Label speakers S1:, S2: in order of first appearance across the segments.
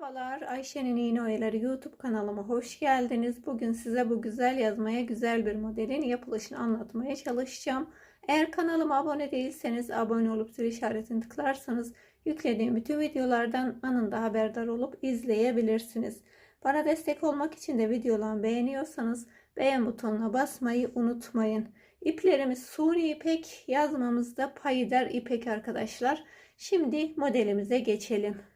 S1: Merhabalar Ayşe'nin İğne Oyaları YouTube kanalıma hoş geldiniz. Bugün size bu güzel yazmaya güzel bir modelin yapılışını anlatmaya çalışacağım. Eğer kanalıma abone değilseniz abone olup zil işaretini tıklarsanız yüklediğim bütün videolardan anında haberdar olup izleyebilirsiniz. Bana destek olmak için de videolarımı beğeniyorsanız beğen butonuna basmayı unutmayın. İplerimiz Suri ipek yazmamızda payidar ipek arkadaşlar. Şimdi modelimize geçelim.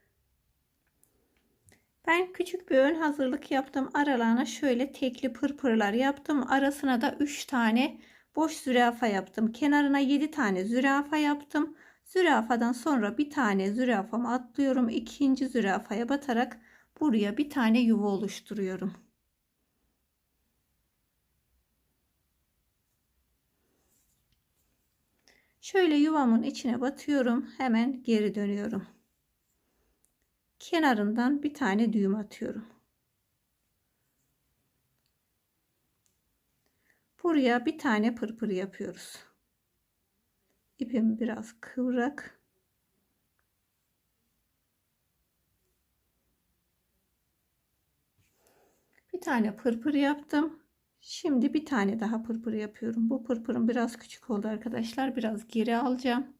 S1: Ben küçük bir ön hazırlık yaptım. Aralarına şöyle tekli pırpırlar yaptım. Arasına da 3 tane boş zürafa yaptım. Kenarına 7 tane zürafa yaptım. Zürafadan sonra bir tane zürafamı atlıyorum. İkinci zürafaya batarak buraya bir tane yuva oluşturuyorum. Şöyle yuvamın içine batıyorum. Hemen geri dönüyorum kenarından bir tane düğüm atıyorum. Buraya bir tane pırpır yapıyoruz. İpim biraz kıvrak. Bir tane pırpır yaptım. Şimdi bir tane daha pırpır yapıyorum. Bu pırpırım biraz küçük oldu arkadaşlar. Biraz geri alacağım.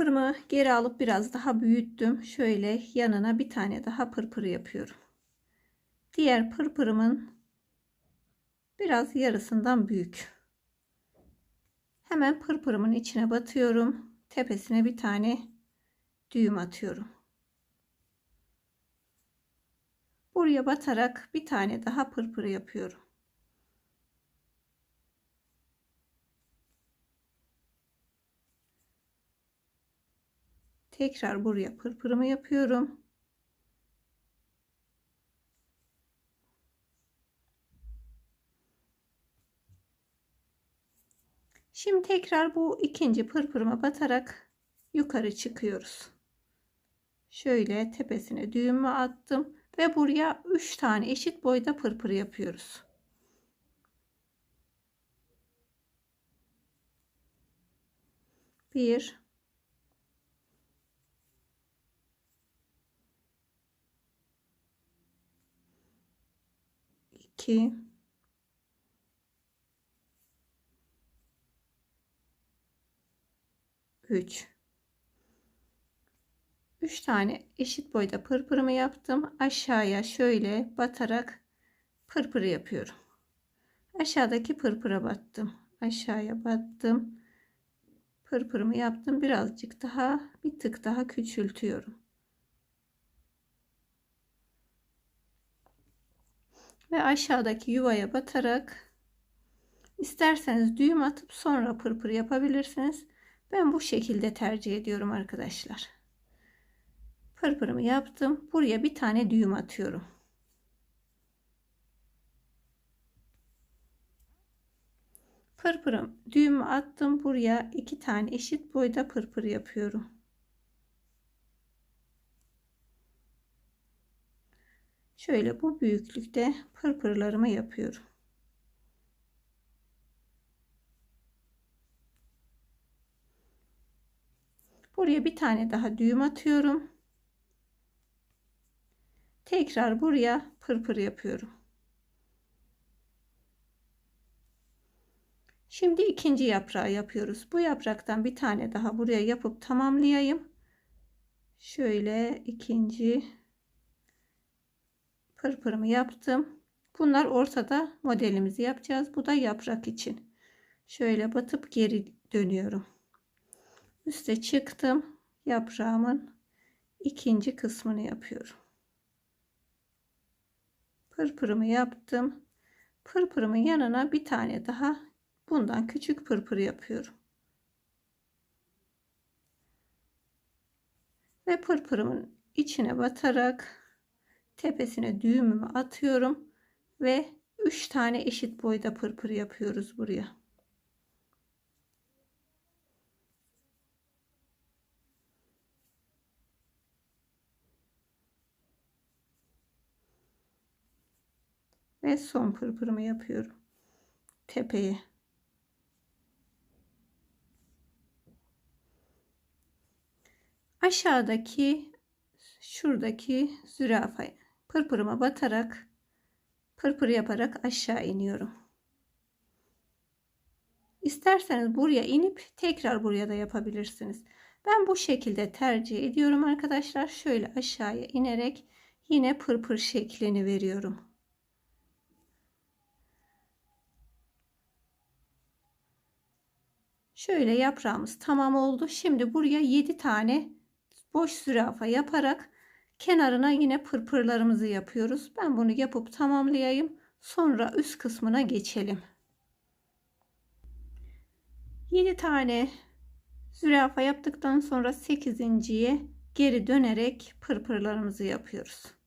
S1: Pırpırımı geri alıp biraz daha büyüttüm. Şöyle yanına bir tane daha pırpır yapıyorum. Diğer pırpırımın biraz yarısından büyük. Hemen pırpırımın içine batıyorum. Tepesine bir tane düğüm atıyorum. Buraya batarak bir tane daha pırpır yapıyorum. Tekrar buraya pırpırımı yapıyorum. Şimdi tekrar bu ikinci pırpırıma batarak yukarı çıkıyoruz. Şöyle tepesine düğümü attım ve buraya 3 tane eşit boyda pırpır yapıyoruz. Bir, 2 3 3 tane eşit boyda pırpırımı yaptım. Aşağıya şöyle batarak pırpır yapıyorum. Aşağıdaki pırpıra battım. Aşağıya battım. Pırpırımı yaptım. Birazcık daha bir tık daha küçültüyorum. Ve aşağıdaki yuvaya batarak isterseniz düğüm atıp sonra pırpır yapabilirsiniz. Ben bu şekilde tercih ediyorum arkadaşlar. Pırpırımı yaptım. Buraya bir tane düğüm atıyorum. Pırpırım düğümü attım. Buraya iki tane eşit boyda pırpır yapıyorum. Şöyle bu büyüklükte pırpırlarımı yapıyorum. Buraya bir tane daha düğüm atıyorum. Tekrar buraya pırpır yapıyorum. Şimdi ikinci yaprağı yapıyoruz. Bu yapraktan bir tane daha buraya yapıp tamamlayayım. Şöyle ikinci pırpırımı yaptım. Bunlar ortada modelimizi yapacağız. Bu da yaprak için. Şöyle batıp geri dönüyorum. Üste çıktım. Yaprağımın ikinci kısmını yapıyorum. Pırpırımı yaptım. Pırpırımın yanına bir tane daha bundan küçük pırpır yapıyorum. Ve pırpırımın içine batarak tepesine düğümümü atıyorum ve 3 tane eşit boyda pırpır yapıyoruz buraya. Ve son pırpırımı yapıyorum. Tepeye. Aşağıdaki şuradaki zürafa pırpırıma batarak pırpır yaparak aşağı iniyorum. İsterseniz buraya inip tekrar buraya da yapabilirsiniz. Ben bu şekilde tercih ediyorum arkadaşlar. Şöyle aşağıya inerek yine pırpır şeklini veriyorum. Şöyle yaprağımız tamam oldu. Şimdi buraya 7 tane boş zürafa yaparak kenarına yine pırpırlarımızı yapıyoruz. Ben bunu yapıp tamamlayayım. Sonra üst kısmına geçelim. 7 tane zürafa yaptıktan sonra 8.ye geri dönerek pırpırlarımızı yapıyoruz.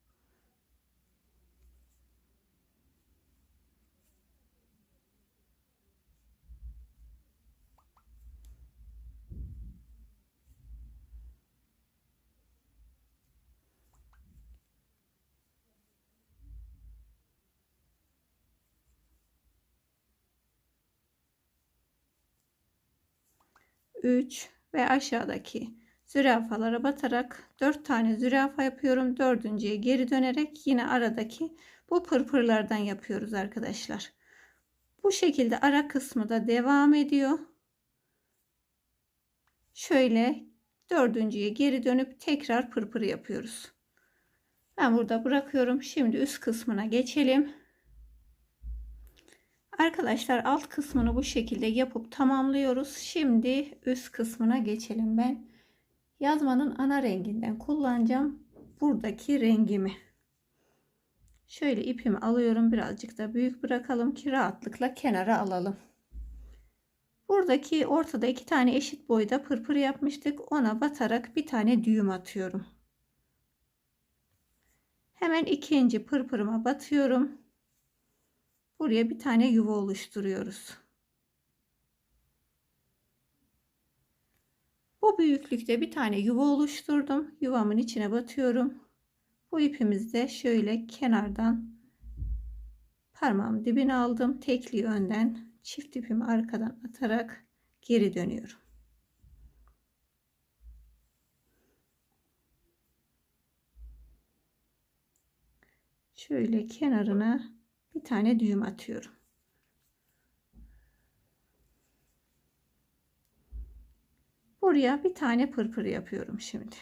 S1: 3 ve aşağıdaki zürafalara batarak 4 tane zürafa yapıyorum. Dördüncüye geri dönerek yine aradaki bu pırpırlardan yapıyoruz arkadaşlar. Bu şekilde ara kısmı da devam ediyor. Şöyle dördüncüye geri dönüp tekrar pırpır yapıyoruz. Ben burada bırakıyorum. Şimdi üst kısmına geçelim. Arkadaşlar alt kısmını bu şekilde yapıp tamamlıyoruz. Şimdi üst kısmına geçelim ben. Yazmanın ana renginden kullanacağım. Buradaki rengimi. Şöyle ipimi alıyorum. Birazcık da büyük bırakalım ki rahatlıkla kenara alalım. Buradaki ortada iki tane eşit boyda pırpır yapmıştık. Ona batarak bir tane düğüm atıyorum. Hemen ikinci pırpırıma batıyorum. Buraya bir tane yuva oluşturuyoruz. Bu büyüklükte bir tane yuva oluşturdum. Yuvamın içine batıyorum. Bu ipimizi de şöyle kenardan parmağım dibine aldım. Tekli önden çift ipimi arkadan atarak geri dönüyorum. Şöyle kenarına bir tane düğüm atıyorum. Buraya bir tane pırpır yapıyorum şimdi.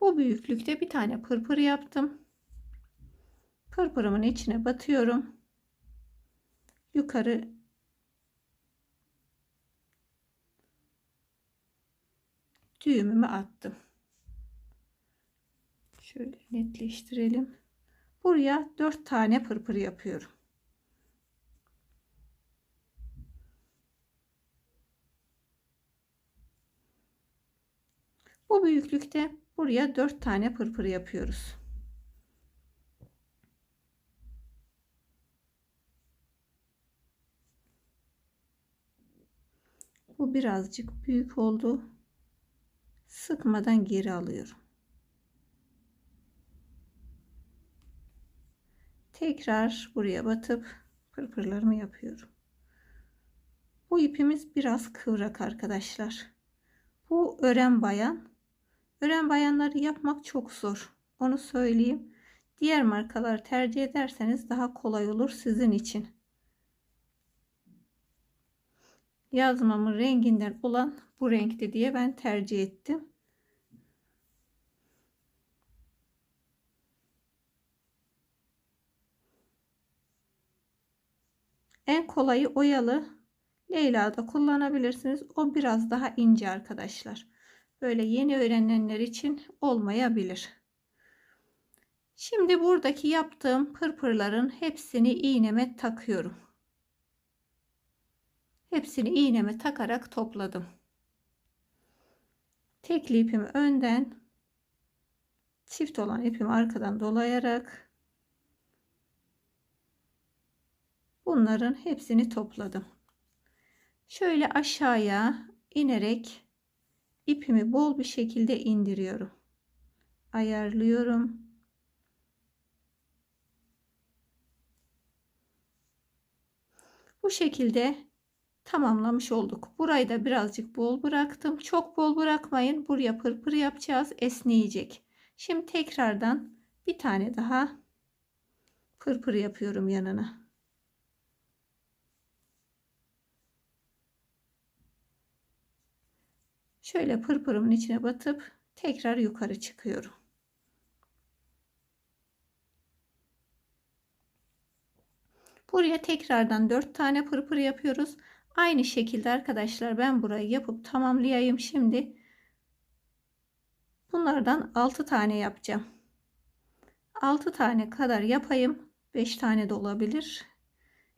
S1: Bu büyüklükte bir tane pırpır yaptım. Pırpırımın içine batıyorum. Yukarı düğümümü attım. Şöyle netleştirelim. Buraya 4 tane pırpır yapıyorum. Bu büyüklükte buraya 4 tane pırpır yapıyoruz. Bu birazcık büyük oldu sıkmadan geri alıyorum. Tekrar buraya batıp pırpırlarımı yapıyorum. Bu ipimiz biraz kıvrak arkadaşlar. Bu ören bayan. Ören bayanları yapmak çok zor. Onu söyleyeyim. Diğer markalar tercih ederseniz daha kolay olur sizin için. Yazmamın renginden olan bu renkte diye ben tercih ettim. En kolayı oyalı Leyla'da kullanabilirsiniz. O biraz daha ince arkadaşlar. Böyle yeni öğrenenler için olmayabilir. Şimdi buradaki yaptığım pırpırların hepsini iğneme takıyorum. Hepsini iğneme takarak topladım. Tekli ipimi önden, çift olan ipimi arkadan dolayarak bunların hepsini topladım. Şöyle aşağıya inerek ipimi bol bir şekilde indiriyorum. Ayarlıyorum. Bu şekilde tamamlamış olduk. Burayı da birazcık bol bıraktım. Çok bol bırakmayın. Buraya pırpır yapacağız. Esneyecek. Şimdi tekrardan bir tane daha pırpır yapıyorum yanına. Şöyle pırpırımın içine batıp tekrar yukarı çıkıyorum. Buraya tekrardan 4 tane pırpır yapıyoruz. Aynı şekilde arkadaşlar ben burayı yapıp tamamlayayım şimdi. Bunlardan 6 tane yapacağım. 6 tane kadar yapayım. 5 tane de olabilir.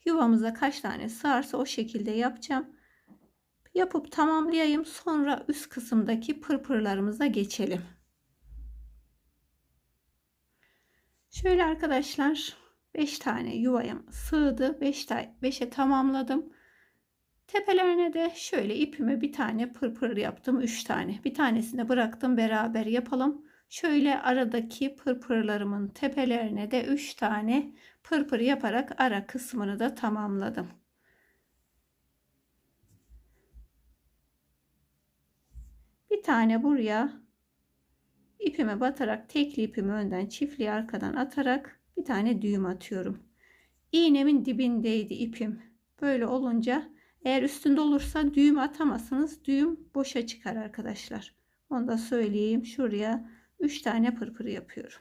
S1: Yuvamıza kaç tane sığarsa o şekilde yapacağım. Yapıp tamamlayayım. Sonra üst kısımdaki pırpırlarımıza geçelim. Şöyle arkadaşlar 5 tane yuvaya sığdı. 5 5'e tamamladım. Tepelerine de şöyle ipime bir tane pırpır yaptım. 3 tane. Bir tanesini bıraktım beraber yapalım. Şöyle aradaki pırpırlarımın tepelerine de 3 tane pırpır yaparak ara kısmını da tamamladım. Bir tane buraya ipime batarak tekli ipimi önden çiftli arkadan atarak bir tane düğüm atıyorum. İğnemin dibindeydi ipim. Böyle olunca eğer üstünde olursa düğüm atamazsınız. Düğüm boşa çıkar arkadaşlar. Onu da söyleyeyim. Şuraya 3 tane pırpır yapıyorum.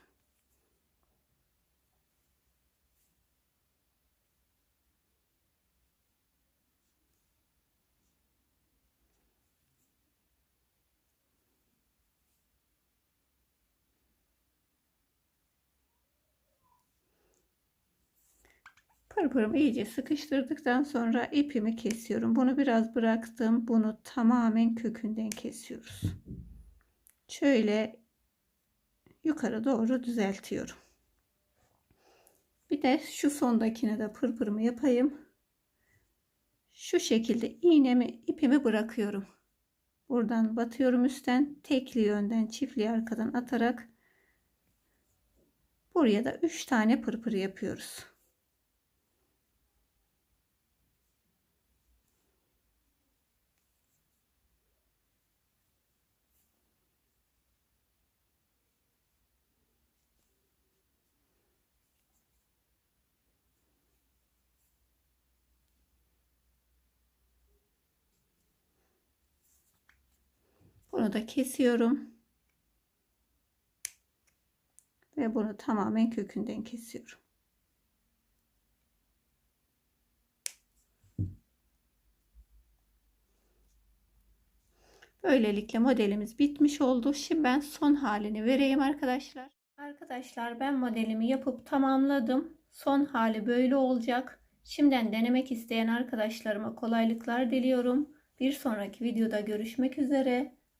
S1: Pırpırımı iyice sıkıştırdıktan sonra ipimi kesiyorum. Bunu biraz bıraktım. Bunu tamamen kökünden kesiyoruz. Şöyle yukarı doğru düzeltiyorum. Bir de şu sondakine de pırpırımı yapayım. Şu şekilde iğnemi ipimi bırakıyorum. Buradan batıyorum üstten tekli yönden çiftli arkadan atarak buraya da 3 tane pırpır yapıyoruz. Bunu da kesiyorum. Ve bunu tamamen kökünden kesiyorum. Böylelikle modelimiz bitmiş oldu. Şimdi ben son halini vereyim arkadaşlar. Arkadaşlar ben modelimi yapıp tamamladım. Son hali böyle olacak. Şimdiden denemek isteyen arkadaşlarıma kolaylıklar diliyorum. Bir sonraki videoda görüşmek üzere.